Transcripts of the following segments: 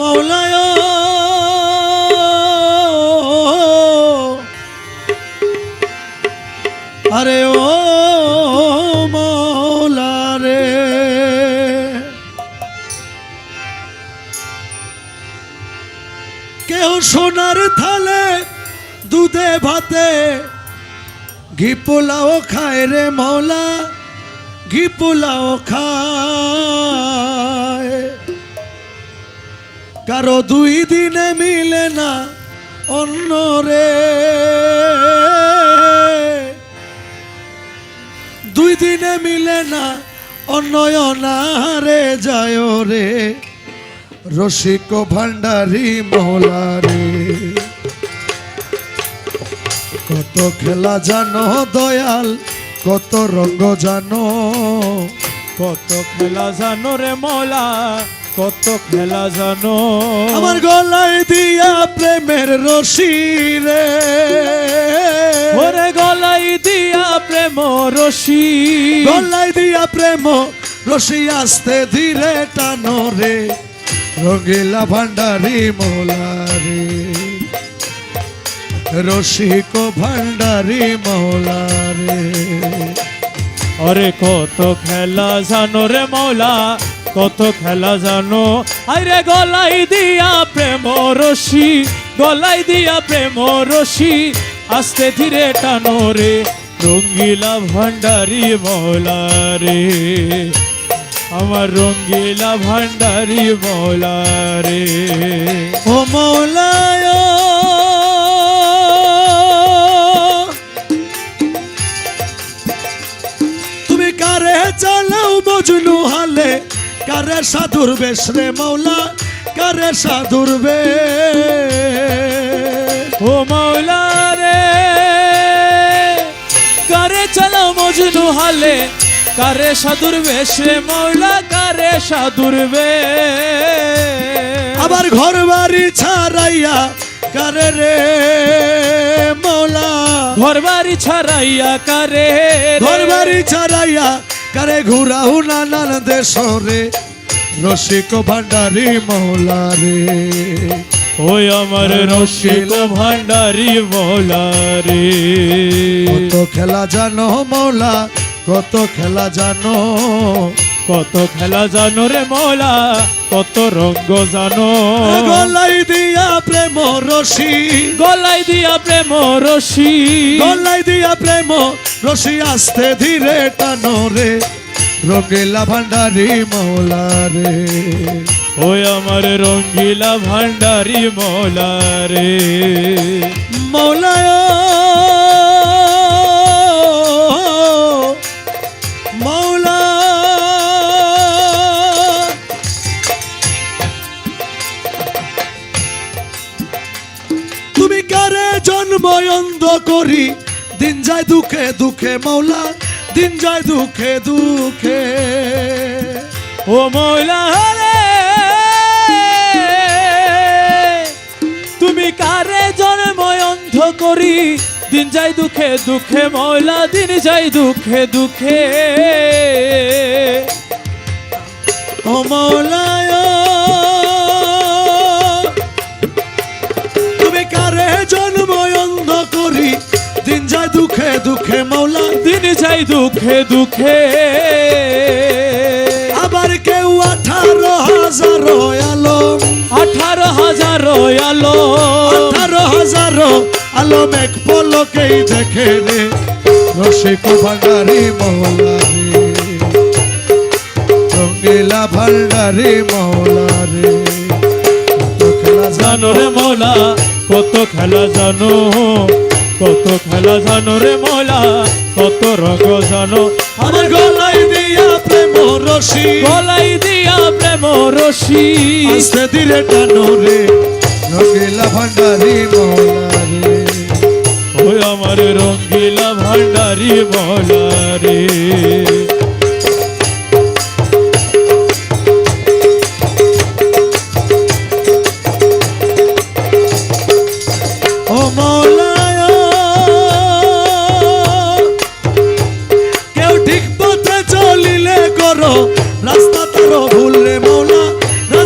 মৌলায় আরে ও মৌলা রে কেউ সোনার থালে দুধে ভাতে ঘি পোলাও খায় রে মৌলা ঘি পোলাও খায়। কারও দুই দিনে মিলে না অন্য রে দুই দিনে মিলে না অন্যয়নারে যায় রে। রসিক ভান্ডারি মহলা রে। কত খেলা জানো দয়াল, কত রঙ্গ জানো। কত খেলা জানো রে মোলা কত খেলা জানো? আমার গলায় দিয়া প্রেমের রশি রে। ওরে গলাই দিয়া প্রেম রশি। গলায় দিয়া প্রেম রশি আসতে ধীরে টানো রে। রঙিলা ভান্ডারি মোলা রে। রসিক ভান্ডারি মোলা রে। আরে কত খেলা জানো রে মোলা। কত খেলা জানো? আরে গলাই দিয়া প্রেম রশি গলাই দিয়া প্রেম রশি আস্তে ধীরে টানো রে, রঙ্গিলা ভান্ডারি মৌলা রে। আমার রঙ্গিলা ভান্ডারি মৌলা রে। ও মৌলায় কারে সাধুর বেশ রে মৌলা কারে সাধুর বেশ। ও মৌলা রে কারে চলো মজনু হালে কারে সাধুর বেশ রে মৌলা কারে সাধুর বেশ। আবার ঘর বাড়ি ছাড়াইয়া কারে রে মৌলা ঘর বাড়ি ছাড়াইয়া কারে? ঘর বাড়ি ছাড়াইয়া কারে ঘুরাও নানান দেশরে রসিক ভান্ডারি মৌলা রে। ওই আমার রসিক ভান্ডারি মৌলা রে। কত খেলা জানো মৌলা কত খেলা জানো। কত খেলা জানো রে মৌলা কত রঙ্গ জানো। গলাই দিয়া প্রেম রশি গলাই দিয়া প্রেম রশি গলাই দিয়া প্রেম রশি আসতে ধীরে টানো রে। রঙিলা ভান্ডারি মৌলা রে। ওই আমার রঙ্গিলা ভান্ডারি মৌলা রে। মৌলায় মৌলা। তুমি কারে জন্ম অন্ধ করি? দিন যায় দুঃখে দুঃখে মৌলা। দিন যায় দুঃখে দুঃখে। ও মৌলা রে তুমি কারে জন্ম অন্ধ করি? দিন যাই দুঃখে দুঃখে মৌলা দিন যাই দুঃখে দুঃখে। ও মৌলায় তুমি কারে জন্ম অন্ধ করি? দিন যায় দুঃখে দুঃখে যাই দুঃখে দুঃখে। আবার কেউ আঠারো হাজার আলম আঠারো হাজার আলো। আঠারো হাজার আলম এক পলকেই দেখে রে রসিক ভান্ডারি মহলা রে। রঙ্গিলা ভান্ডারি মহলা রে। কত খেলা জানো রে মৌলা কত খেলা জানো। কত খেলা জানো রে মৌলা কত রঙ জানো? আমার গলায় দিয়া প্রেম রশি। গলাই দিয়া প্রেম রশি। আস্তে ধীরে টানো রে রঙিলা ভান্ডারি মহলা রে ওই আমার রঙিলা ভান্ডারি মৌলা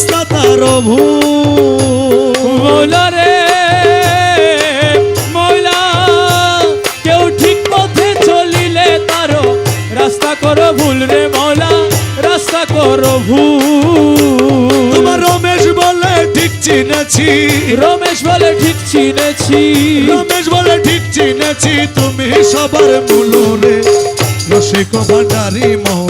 রাস্তা তারো ভুল রে মৌলা মৌলা রে মৌলা কেউ ঠিক পথে চলিলে তারো রাস্তা করো ভুল রে মৌলা রাস্তা করো ভুল। তোমার রমেশ বলে ঠিক চিনেছি। রমেশ বলে ঠিক চিনেছি। রমেশ বলে ঠিক চিনেছি তুমি সবার মূলরে রসিক ভান্ডারি মৌলা রে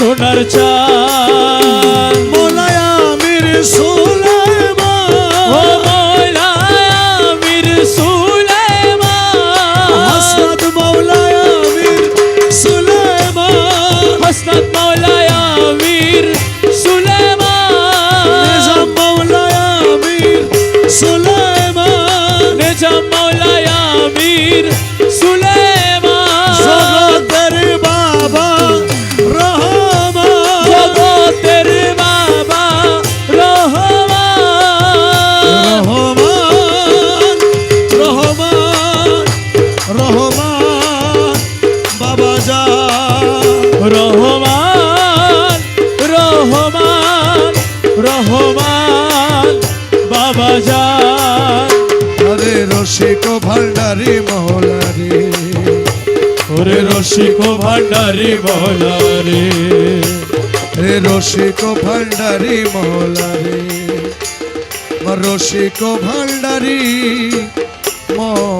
সোনার চান মৌলায় আমির ও সুলাইমান মৌলা আমির সুলাইমান। হাসনাত মৌলায় আমির সুলাইমান। হাসনাত মৌলা আমির সুলাইমান। নিজাম মৌলায় আমির সুলাইমান। নিজাম মৌলা আমির যান আরে রসিক ভান্ডারি মহলারে। ওরে রসিক ভান্ডারি মহলারে। রে রসিক ভান্ডারি মহলারে। রসিক ভান্ডারি মহলা